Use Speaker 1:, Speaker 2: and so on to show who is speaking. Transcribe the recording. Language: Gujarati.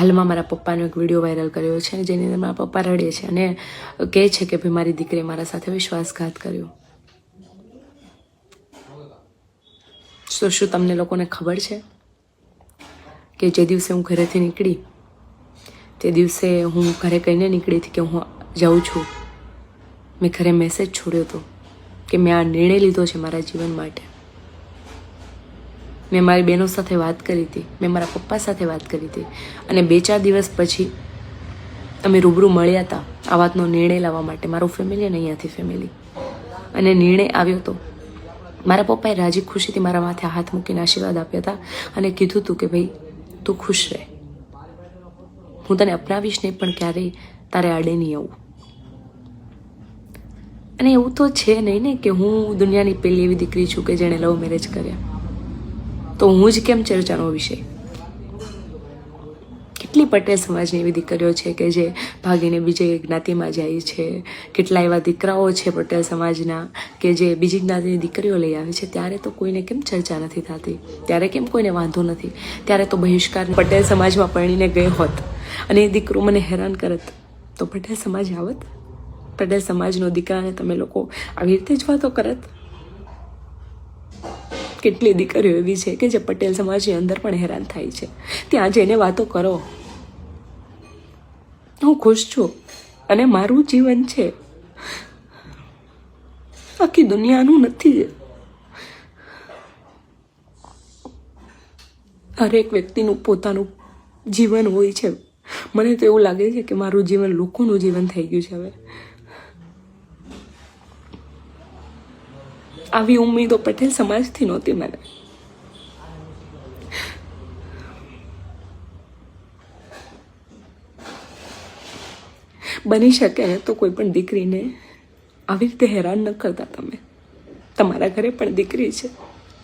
Speaker 1: હાલમાં મારા પપ્પાનો એક વીડિયો વાયરલ કર્યો છે જેની અંદર મારા પપ્પા રડે છે અને કહે છે કે ભાઈ, મારી દીકરીએ મારા સાથે વિશ્વાસઘાત કર્યો. તો શું તમને લોકોને ખબર છે કે જે દિવસે હું ઘરેથી નીકળી, તે દિવસે હું ઘરે કહીને નીકળી હતી કે હું જાઉં છું. મેં ઘરે મેસેજ છોડ્યો હતો કે મેં આ નિર્ણય લીધો છે મારા જીવન માટે. મેં મારી બહેનો સાથે વાત કરી હતી. મેં મારા પપ્પા સાથે વાત કરી હતી. અને બે ચાર દિવસ પછી અમે રૂબરૂ મળ્યા હતા આ વાતનો નિર્ણય લાવવા માટે. મારું ફેમિલી અને અહીંયાથી ફેમિલી અને નિર્ણય આવ્યો હતો મારા પપ્પાએ રાજી ખુશીથી મારા માથે હાથ મૂકીને આશીર્વાદ આપ્યા હતા અને કીધું હતું કે, ભાઈ, તું ખુશ રહે. હું તને અપનાવીશ નહીં, પણ ક્યારેય તારે આડે નહીં આવું. અને એવું તો છે નહીં ને કે હું દુનિયાની પહેલી એવી દીકરી છું કે જેણે લવ મેરેજ કર્યા. તો હું જ કેમ ચર્ચાનો વિષય? કેટલી પટેલ સમાજની એવી દીકરીઓ છે કે જે ભાગીને બીજે જ્ઞાતિમાં જાય છે? કેટલા એવા દીકરાઓ છે પટેલ સમાજના કે જે બીજી જ્ઞાતિની દીકરીઓ લઈ આવે છે? ત્યારે તો કોઈને કેમ ચર્ચા નથી થતી? ત્યારે કેમ કોઈને વાંધો નથી? ત્યારે તો બહિષ્કાર પટેલ સમાજમાં પરણીને ગઈ હોત અને એ દીકરો મને હેરાન કરત, તો પટેલ સમાજ આવત? પટેલ સમાજનો દીકરાને તમે લોકો આવી રીતે જ વાતો કરત? કેટલી દીકરીઓ એવી છે કે જે પટેલ સમાજની અંદર પણ હેરાન થાય છે. ત્યાં જઈને વાતો કરો. હું ખુશ છું અને મારું જીવન છે. આખી દુનિયાનું નથી. હરેક વ્યક્તિનું પોતાનું જીવન હોય છે. મને તો એવું લાગે છે કે મારું જીવન લોકોનું જીવન થઈ ગયું છે હવે. આવી ઉમેદો પટેલ સમાજથી નહોતી મને. બની શકે તો કોઈ પણ દીકરીને આવી રીતે હેરાન ન કરતા તમે. તમારા ઘરે પણ દીકરી છે.